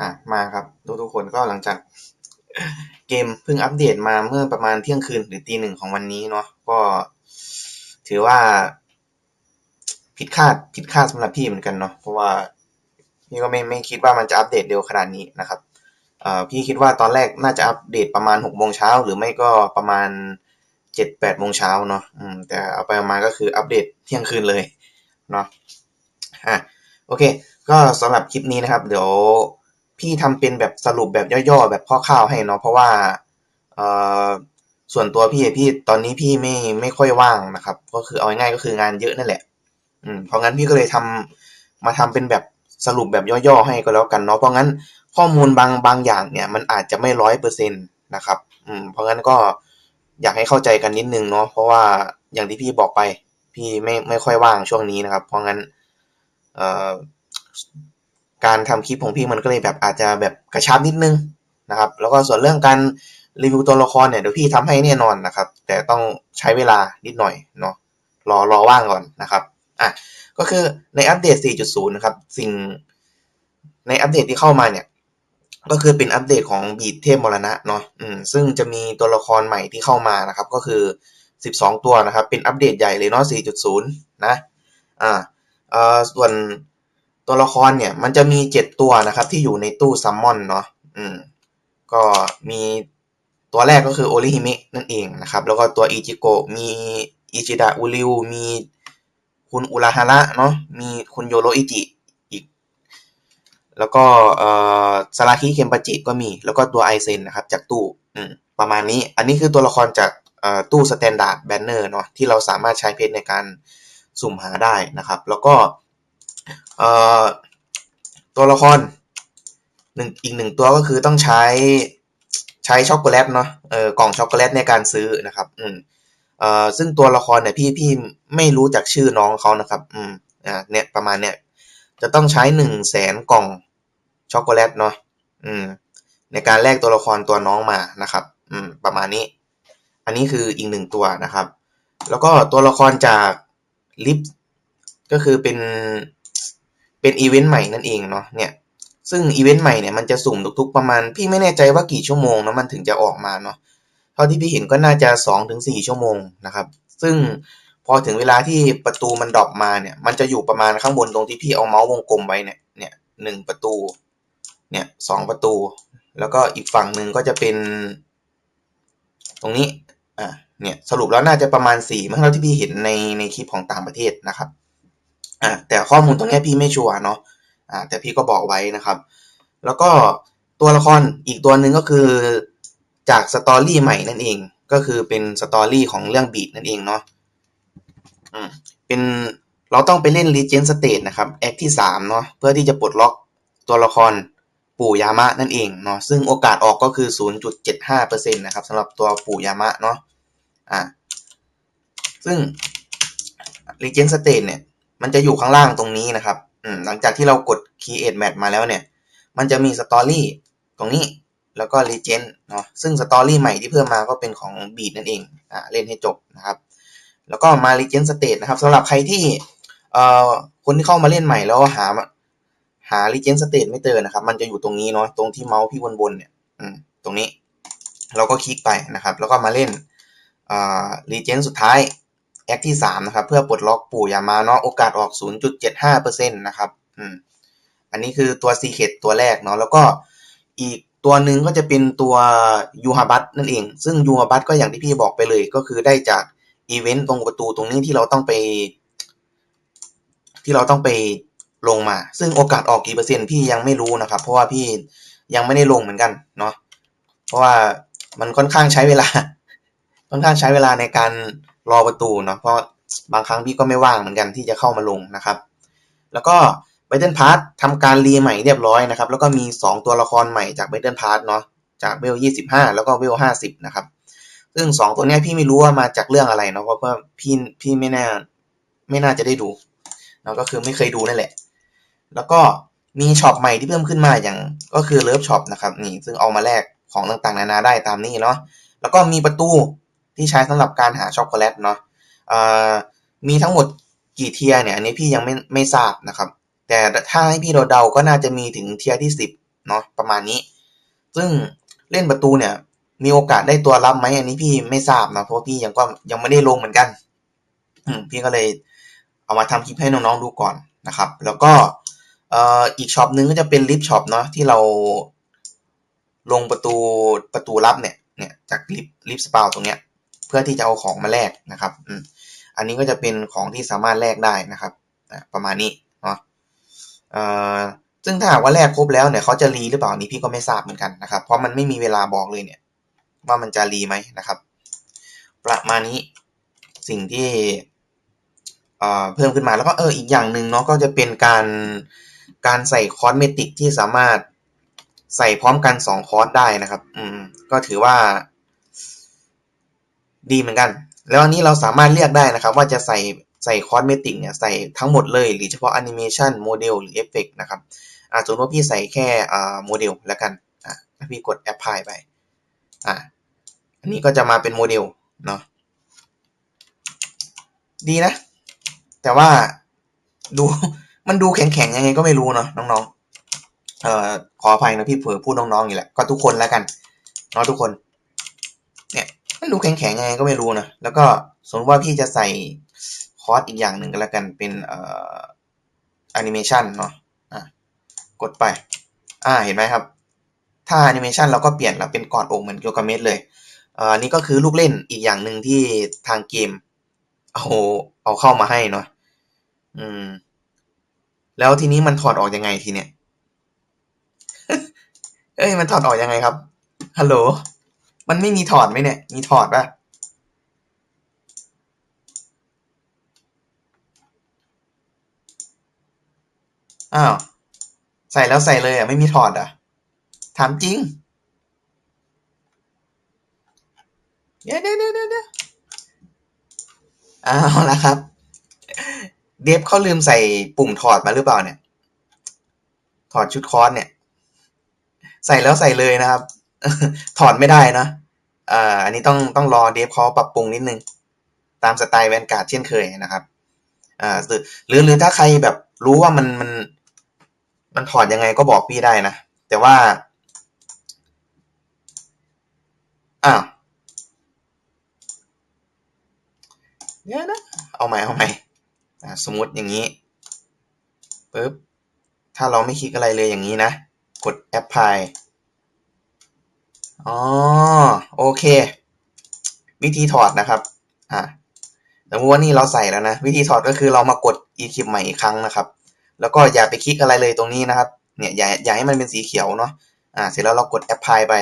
อะมาครับทุกทุกคนก็หลังจากเกมเพิ่งอัปเดตมาเมื่อประมาณเที่ยงคืนหรือตีหนึ่งของวันนี้เนาะก็ ถือว่า ผิดคาดผิดคาดสำหรับพี่เหมือนกันเนาะเพราะว่าพี่ก็ไม่ไม่คิดว่ามันจะอัปเดตเร็วขนาดนี้นะครับเอ่อพี่คิดว่าตอนแรกน่าจะอัปเดตประมาณหกโมงเช้าหรือไม่ก็ประมาณเจ็ดแปดโมงเช้าเนาะอืมแต่เอาไปมาก็คืออัปเดตเที่ยงคืนเลยเนาะอะโอเค ก็สำหรับคลิปนี้นะครับ เดี๋ยว พี่ทำเป็นแบบสรุปแบบย่อๆแบบคร่าวๆให้เนาะเพราะว่าเอ่อส่วนตัวพี่พี่ตอนนี้พี่ไม่ไม่ค่อยว่างนะครับ ก็คือเอาง่ายๆก็คืองานเยอะนั่นแหละ อืมเพราะงั้นพี่ก็เลยทำมาทำเป็นแบบสรุปแบบย่อๆให้ก็แล้วกันเนาะเพราะงั้นข้อมูลบางบางอย่างเนี่ย มันอาจจะไม่ร้อยเปอร์เซ็นต์นะครับ อืมเพราะงั้นก็อยากให้เข้าใจกันนิดนึงเนาะเพราะว่าอย่างที่พี่บอกไป พี่ไม่ไม่ค่อยว่างช่วงนี้นะครับ เพราะงั้นเอ่อ การทำคลิปของพี่มันก็เลยแบบอาจจะแบบกระชับนิดนึงนะครับ แล้วก็ส่วนเรื่องการรีวิวตัวละครเนี่ยเดี๋ยวพี่ทำให้แน่นอนนะครับ แต่ต้องใช้เวลานิดหน่อยเนาะรอรอว่างก่อนนะครับอะก็คือในอัปเดต 4.0 นะครับ สิ่งในอัปเดตที่เข้ามาเนี่ย ก็คือเป็นอัปเดตของบีดเทพมรณะเนาะอืมซึ่งจะมีตัวละครใหม่ที่เข้ามานะครับ ก็คือ 12 ตัวนะครับ เป็นอัปเดตใหญ่เลยเนาะ 4.0 นะอ่าเอ่อส่วน ตัวละครเนี่ยมันจะมี7ตัวนะครับ ที่อยู่ในตู้ซัมมอนเนาะอืมก็มีตัวแรกก็คือโอริฮิเมะนั่นเองนะครับ แล้วก็ตัวอิจิโกะมีอิจิดะอุริวมีคุณอุราฮาระเนาะมีคุณโยโรอิจิอีก แล้วก็เอ่อซาราคิเคมปาจิก็มี แล้วก็ตัวไอเซนนะครับ จากตู้อืมประมาณนี้ อันนี้คือตัวละครจากเอ่อตู้สแตนดาร์ดแบนเนอร์เนาะที่เราสามารถใช้เพชรในการสุ่มหาได้นะครับ แล้วก็ ตัวละครหนึ่งอีกหนึ่งตัวก็คือต้องใช้ใช้ช็อกโกแลตเนาะเออกล่องช็อกโกแลตในการซื้อนะครับ อืมเอ่อซึ่งตัวละครเนี่ยพี่พี่ไม่รู้จักชื่อน้องเขานะครับ อืมอ่าเนี่ยประมาณเนี่ยจะต้องใช้หนึ่งแสนกล่องช็อกโกแลตเนาะอืมในการแลกตัวละครตัวน้องมานะครับ อืมประมาณนี้ อันนี้คืออีกหนึ่งตัวนะครับ แล้วก็ตัวละครจากลิฟก็คือเป็น เป็นอีเวนต์ใหม่นั่นเองเนาะเนี่ยซึ่งอีเวนต์ใหม่เนี่ยมันจะสุ่มทุกๆประมาณ พี่ไม่แน่ใจว่ากี่ชั่วโมงนะมันถึงจะออกมาเนาะเท่าที่พี่เห็นก็น่าจะสองถึงสี่ชั่วโมงนะครับ ซึ่งพอถึงเวลาที่ประตูมันดรอปมาเนี่ย มันจะอยู่ประมาณข้างบนตรงที่พี่เอาเมาส์วงกลมไว้เนี่ยเนี่ยหนึ่งประตู เนี่ยสองประตู แล้วก็อีกฝั่งหนึ่งก็จะเป็น ตรงนี้อ่าเนี่ยสรุปแล้วน่าจะประมาณสี่เมื่อเท่าที่พี่เห็นในในคลิปของต่างประเทศนะครับ อ่าแต่ข้อมูลตรงนี้พี่ไม่ชัวร์เนาะอ่าแต่พี่ก็บอกไว้นะครับ แล้วก็ตัวละครอีกตัวหนึ่งก็คือจากสตอรี่ใหม่นั่นเอง ก็คือเป็นสตอรี่ของเรื่องบีดนั่นเองเนาะอืมเป็นเราต้องไปเล่น Legend State นะครับแอคที่สามเนาะเพื่อที่จะปลดล็อกตัวละครปู่ยามะนั่นเองเนาะซึ่งโอกาสออกก็คือ 0.75%นะครับสำหรับตัวปู่ยามะเนาะอ่าซึ่ง Legend State เนี่ย มันจะอยู่ข้างล่างตรงนี้นะครับหลังจากที่เรากด Create Match มาแล้วเนี่ย มันจะมีสตอรี่ตรงนี้แล้วก็ Legend เนาะซึ่งสตอรี่ใหม่ที่เพิ่มมาก็เป็นของบีดนั่นเองอ่าเล่นให้จบนะครับ แล้วก็มา Legend State นะครับสำหรับใครที่เอ่อคนที่เข้ามาเล่นใหม่แล้วหาหา Legend State ไม่เจอนะครับ มันจะอยู่ตรงนี้เนาะตรงที่เมาส์พี่บนๆเนี่ยอืมตรงนี้ เราก็คลิกไปนะครับ แล้วก็มาเล่นอ่า Legend สุดท้าย แอคที่สามนะครับ เพื่อปลดล็อกปู่ยามาเนาะโอกาสออก 0.75%นะครับอืมอันนี้คือตัว Secret ตัวแรกเนาะแล้วก็อีกตัวหนึ่งก็จะเป็นตัวยูฮาบัตนั่นเอง ซึ่งยูฮาบัตก็อย่างที่พี่บอกไปเลยก็คือได้จากอีเวนต์ตรงประตูตรงนี้ที่เราต้องไป ที่เราต้องไปลงมา ซึ่งโอกาสออกกี่เปอร์เซ็นต์พี่ยังไม่รู้นะครับ เพราะว่าพี่ยังไม่ได้ลงเหมือนกันเนาะเพราะว่ามันค่อนข้างใช้เวลา ค่อนข้างใช้เวลาในการรอประตูเนาะเพราะบางครั้งพี่ก็ไม่ว่างเหมือนกันที่จะเข้ามาลงนะครับ แล้วก็ b บเ l ิ p a s s ททำการรีใหม่เรียบร้อยนะครับ แล้วก็มี 2 ตัวละครใหม่จาก b บ t เ l ิ p a s s เนาะจากเวล25 แล้วก็เวล50 นะครับ ซึ่ง 2 ตัวนี้พี่ไม่รู้ว่ามาจากเรื่องอะไรเนาะเพราะว่าพี่พี่ไม่น่าไม่น่าจะได้ดูเนาะก็คือไม่เคยดูนั่นแหละ แล้วก็มีช็อปใหม่ที่เพิ่มขึ้นมาอย่างก็คือเลิฟช็อปนะครับนี่ซึ่งเอามาแลกของต่างๆ นานาได้ตามนี้เนาะแล้วก็มีประตู ที่ใช้สำหรับการหาช็อกโกแลตเนาะมีทั้งหมดกี่เทียเนี่ยอันนี้พี่ยังไม่ไม่ทราบนะครับ แต่ถ้าให้พี่เราเดาก็น่าจะมีถึงเทียที่สิบเนาะประมาณนี้ ซึ่งเล่นประตูเนี่ยมีโอกาสได้ตัวรับไหมอันนี้พี่ไม่ทราบนะเพราะพี่ยังก็ยังไม่ได้ลงเหมือนกันพี่ก็เลยเอามาทำคลิปให้น้องๆดูก่อนนะครับ แล้วก็เอ่ออีกช็อปนึงก็จะเป็นลิฟช็อปเนาะที่เราลงประตูประตูลับเนี่ยเนี่ยจากลิฟลิฟสปาวตรงเนี้ย เพื่อที่จะเอาของมาแลกนะครับอันนี้ก็จะเป็นของที่สามารถแลกได้นะครับประมาณนี้เนาะเอ่อซึ่งถ้าหากว่าแลกครบแล้วเนี่ยเขาจะรีหรือเปล่านี้พี่ก็ไม่ทราบเหมือนกันนะครับ เพราะมันไม่มีเวลาบอกเลยเนี่ยว่ามันจะรีไหมนะครับ ประมาณนี้สิ่งที่เพิ่มขึ้นมาแล้วก็เอออีกอย่างหนึ่งเนาะก็จะเป็นการการใส่คอสเมติกที่สามารถใส่พร้อมกันสองคอร์สได้นะครับ อืม ก็ถือว่า ดีเหมือนกัน แล้วอันนี้เราสามารถเรียกได้นะครับ ว่าจะใส่ใส่คอร์สเมติกเนี่ยใส่ทั้งหมดเลย หรือเฉพาะแอนิเมชันโมเดลหรือเอฟเฟกนะครับอ่าสมมติว่าพี่ใส่แค่อ่าโมเดลแล้วกันอ่าพี่กดแอปพลายไปอ่าอันนี้ก็จะมาเป็นโมเดลเนาะดีนะ แต่ว่าดูมันดูแข็งๆยังไงก็ไม่รู้เนาะน้องๆเอ่อขออภัยนะพี่เผื่อพูดน้องๆอยู่แหละก็ทุกคนแล้วกันเนาะทุกคน มันดูแข็งๆยังไงก็ไม่รู้นะ แล้วก็สมมติว่าพี่จะใส่คอร์สอีกอย่างหนึ่งก็แล้วกันเป็นเอ่อแอนิเมชันเนาะอะกดไป อ่าเห็นไหมครับ ถ้าแอนิเมชันเราก็เปลี่ยนเราเป็นกอดอกเหมือนโยกาเมสเลยอ่านี่ก็คือลูกเล่นอีกอย่างหนึ่งที่ทางเกม เอาเอาเข้ามาให้เนาะอืม แล้วทีนี้มันถอดออกยังไงทีเนี้ยเอ้ยมันถอดออกยังไงครับฮัลโหล มันไม่มีถอดไหมเนี่ย มีถอดปะอ้าว ใส่แล้วใส่เลยอะ ไม่มีถอดอะ ถามจริงเดี๋ยวเดี๋ยวเดี๋ยวเดี๋ยวอ้าวละครับ เดฟเขาลืมใส่ปุ่มถอดมาหรือเปล่าเนี่ย ถอดชุดคอสเนี่ย ใส่แล้วใส่เลยนะครับ ถอดไม่ได้นะอ่าอันนี้ต้องต้องรอเดฟเขาปรับปรุงนิดนึง ตามสไตล์แวนการ์ดเช่นเคยนะครับอ่าหรือหรือถ้าใครแบบรู้ว่ามันมัน มันถอดยังไงก็บอกพี่ได้นะ แต่ว่าอ้าวเดี๋ยนะ เอาใหม่เอาใหม่สมมติอย่างนี้ปึ๊บถ้าเราไม่คลิกอะไรเลยอย่างนี้นะ กด apply อ๋อ โอเค วิธีถอดนะครับ อ่าสมมติว่านี่เราใส่แล้วนะ วิธีถอดก็คือเรามากด e-clip ใหม่อีกครั้งนะครับ แล้วก็อย่าไปคลิกอะไรเลยตรงนี้นะครับ เนี่ยอย่าอย่าให้มันเป็นสีเขียวเนาะ อ่า เสร็จแล้วเรากด apply ไป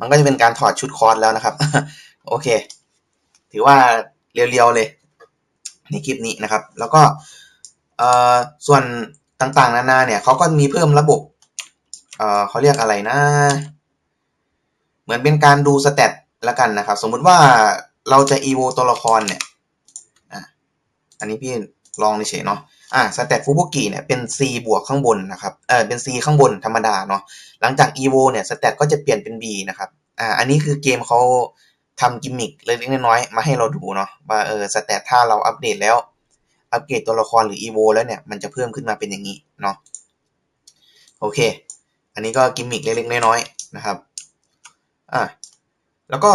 มันก็จะเป็นการถอดชุดคอร์สแล้วนะครับ โอเค ถือว่าเรียวๆเลยในคลิปนี้นะครับ แล้วก็เอ่อส่วนต่างๆ นานาเนี่ยเขาก็มีเพิ่มระบบ เอ่อเขาเรียกอะไรนะ เหมือนเป็นการดูสเตตละกันนะครับ สมมุติว่าเราจะ evo ตัวละครเนี่ยอันนี้พี่ลองเฉยเนาะอ่าสเตตฟูบุกิเนี่ยเป็น C บวกข้างบนนะครับเออเป็น C ข้างบนธรรมดาเนาะหลังจาก evo เนี่ยสเตตก็จะเปลี่ยนเป็น B นะครับอ่าอันนี้คือเกมเขาทำกิมมิคเล็กๆน้อยๆมาให้เราดูเนาะว่าเออสเตตถ้าเราอัปเดตแล้ว อัปเกรดตัวละครหรือ evo แล้วเนี่ยมันจะเพิ่มขึ้นมาเป็นอย่างนี้เนาะโอเค อันนี้ก็กิมมิคเล็กๆน้อยๆนะครับ อ่าแล้วก็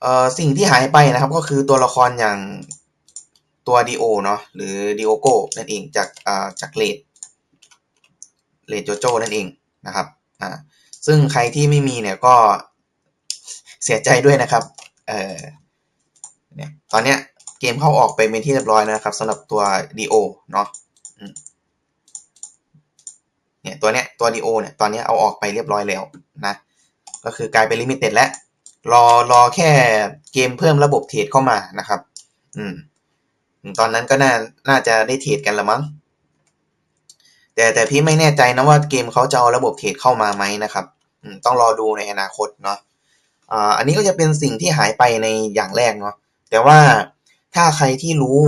เอ่อสิ่งที่หายไปนะครับก็คือตัวละครอย่างตัวดีโอเนาะหรือดีโอโก้นั่นเองจากอ่าจากเลดเลดโจโจ้นั่นเองนะครับอ่าซึ่งใครที่ไม่มีเนี่ยก็เสียใจด้วยนะครับเอ่อเนี่ยตอนเนี้ยเกมเข้าออกไปเป็นที่เรียบร้อยนะครับสำหรับตัวดีโอเนาะเนี่ยตัวเนี้ยตัวดีโอเนี่ยตอนนี้เอาออกไปเรียบร้อยแล้วนะ ก็คือกลายเป็นลิมิเต็ดแล้วรอรอแค่เกมเพิ่มระบบเทรดเข้ามานะครับ อืม ตอนนั้นก็น่าน่าจะได้เทรดกันละมั้ง แต่แต่พี่ไม่แน่ใจนะว่าเกมเขาจะเอาระบบเทรดเข้ามาไหมนะครับต้องรอดูในอนาคตเนาะอันนี้ก็จะเป็นสิ่งที่หายไปในอย่างแรกเนาะแต่ว่าถ้าใครที่รู้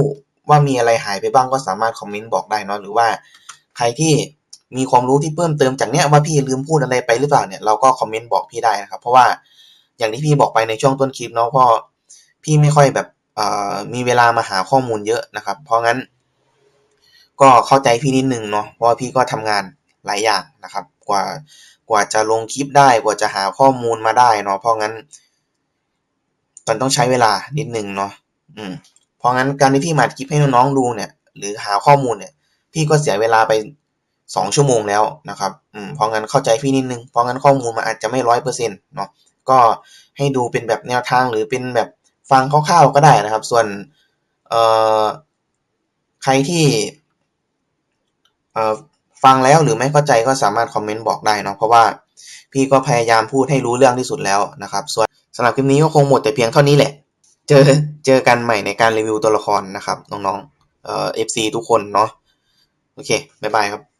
ว่ามีอะไรหายไปบ้างก็สามารถคอมเมนต์บอกได้เนาะหรือว่าใครที่ มีความรู้ที่เพิ่มเติมจากเนี้ยว่าพี่ลืมพูดอะไรไปหรือเปล่าเนี่ยเราก็คอมเมนต์บอกพี่ได้นะครับ เพราะว่าอย่างที่พี่บอกไปในช่วงต้นคลิปเนาะเพราะพี่ไม่ค่อยแบบมีเวลามาหาข้อมูลเยอะนะครับ เพราะงั้น ก็เข้าใจพี่นิดนึงเนาะเพราะพี่ก็ทำงานหลายอย่างนะครับ กว่ากว่าจะลงคลิปได้กว่าจะหาข้อมูลมาได้เนาะเพราะงั้นมันต้องใช้เวลานิดนึงเนาะอืมเพราะงั้นการที่พี่มาคลิปให้น้องๆดูเนี่ย หรือหาข้อมูลเนี่ย พี่ก็เสียเวลาไป สองชั่วโมงแล้วนะครับอืมเพราะงั้นเข้าใจพี่นิดนึง เพราะงั้นข้อมูลมันอาจจะไม่ร้อยเปอร์เซ็นต์เนาะก็ให้ดูเป็นแบบแนวทางหรือเป็นแบบฟังคร่าวๆก็ได้นะครับ ส่วนเอ่อใครที่เอ่อฟังแล้วหรือไม่เข้าใจก็สามารถคอมเมนต์บอกได้เนาะเพราะว่าพี่ก็พยายามพูดให้รู้เรื่องที่สุดแล้วนะครับ ส่วนสำหรับคลิปนี้ก็คงหมดแต่เพียงเท่านี้แหละ เจอเจอกันใหม่ในการรีวิวตัวละครนะครับน้องๆเอ่อ FC ทุกคนเนาะโอเค บ๊ายบายครับ